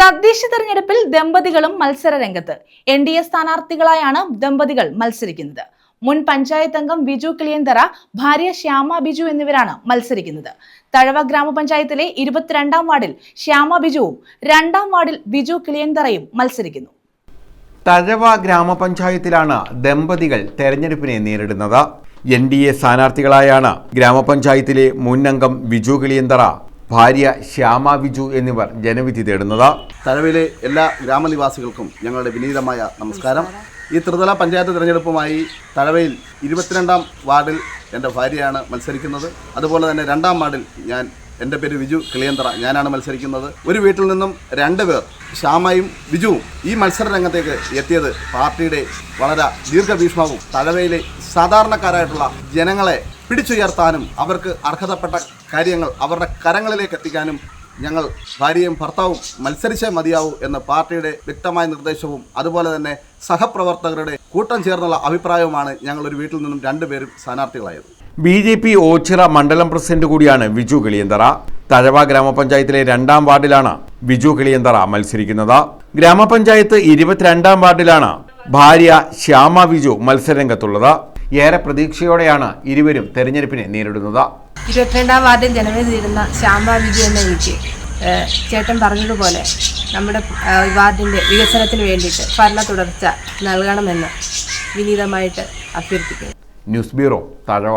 തദ്ദേശ തെരഞ്ഞെടുപ്പിൽ ദമ്പതികളും മത്സര രംഗത്ത്. എൻ ഡി എ സ്ഥാനാർത്ഥികളായാണ് ദമ്പതികൾ മത്സരിക്കുന്നത്. മുൻ പഞ്ചായത്ത് അംഗം ബിജു കിളിയന്തറ ഭാര്യ ശ്യാമ ബിജു എന്നിവരാണ് മത്സരിക്കുന്നത്. തഴവ ഗ്രാമപഞ്ചായത്തിലെ ഇരുപത്തിരണ്ടാം വാർഡിൽ ശ്യാമ ബിജുവും രണ്ടാം വാർഡിൽ ബിജു കിളിയന്തറയും മത്സരിക്കുന്നു. തഴവ ഗ്രാമപഞ്ചായത്തിലാണ് ദമ്പതികൾ തെരഞ്ഞെടുപ്പിനെ നേരിടുന്നത്. എൻ ഡി എ സ്ഥാനാർത്ഥികളായാണ് ഗ്രാമപഞ്ചായത്തിലെ മുൻ അംഗം ബിജു കിളിയന്തറ ഭാര്യ ശ്യാമ ബിജു എന്നിവർ ജനവിധി തേടുന്നത്. തഴവയിലെ എല്ലാ ഗ്രാമനിവാസികൾക്കും ഞങ്ങളുടെ വിനീതമായ നമസ്കാരം. ഈ ത്രിതല പഞ്ചായത്ത് തിരഞ്ഞെടുപ്പുമായി തഴവയിൽ ഇരുപത്തിരണ്ടാം വാർഡിൽ എന്റെ ഭാര്യയാണ് മത്സരിക്കുന്നത്. അതുപോലെ തന്നെ രണ്ടാം വാർഡിൽ ഞാൻ എന്റെ പേര് വിജു കിളിയന്തറ ഞാനാണ് മത്സരിക്കുന്നത്. ഒരു വീട്ടിൽ നിന്നും രണ്ട് പേർ ശ്യാമയും വിജുവും ഈ മത്സര രംഗത്തേക്ക് എത്തിയത് പാർട്ടിയുടെ വളരെ ദീർഘഭീഷ്മവും തഴവയിലെ സാധാരണക്കാരായിട്ടുള്ള ജനങ്ങളെ പിടിച്ചുയർത്താനും അവർക്ക് അർഹതപ്പെട്ട കാര്യങ്ങൾ അവരുടെ കരങ്ങളിലേക്ക് എത്തിക്കാനും ഞങ്ങൾ ഭാര്യയും ഭർത്താവും മത്സരിച്ചേ മതിയാവൂ എന്ന പാർട്ടിയുടെ വ്യക്തമായ നിർദ്ദേശവും അതുപോലെ തന്നെ സഹപ്രവർത്തകരുടെ കൂട്ടം ചേർന്നുള്ള അഭിപ്രായവുമാണ് ഞങ്ങൾ ഒരു വീട്ടിൽ നിന്നും രണ്ടുപേരും സ്ഥാനാർത്ഥികളായത്. ബി ജെ പി ഓച്ചിറ മണ്ഡലം പ്രസിഡന്റ് കൂടിയാണ് വിജു കിളിയന്തറ. തഴവ ഗ്രാമപഞ്ചായത്തിലെ രണ്ടാം വാർഡിലാണ് വിജു കിളിയന്തറ മത്സരിക്കുന്നത്. ഗ്രാമപഞ്ചായത്ത് ഇരുപത്തിരണ്ടാം വാർഡിലാണ് ഭാര്യ ശ്യാമ വിജു മത്സരരംഗത്തുള്ളത്. ഏറെ പ്രതീക്ഷയോടെയാണ് ഇരുവരും തെരഞ്ഞെടുപ്പിനെ നേരിടുന്നത്. ഇരുപത്തിരണ്ടാം വാർഡിൽ ജനവേദിയിരുന്ന ശ്യാമ വിജി എന്ന ഏഹ്, ചേട്ടൻ പറഞ്ഞതുപോലെ നമ്മുടെ വാർഡിന്റെ വികസനത്തിന് വേണ്ടിയിട്ട് ഭരണ തുടർച്ച നൽകണമെന്ന് വിനീതമായിട്ട് അഭ്യർത്ഥിക്കുന്നു. News bureau Thazhava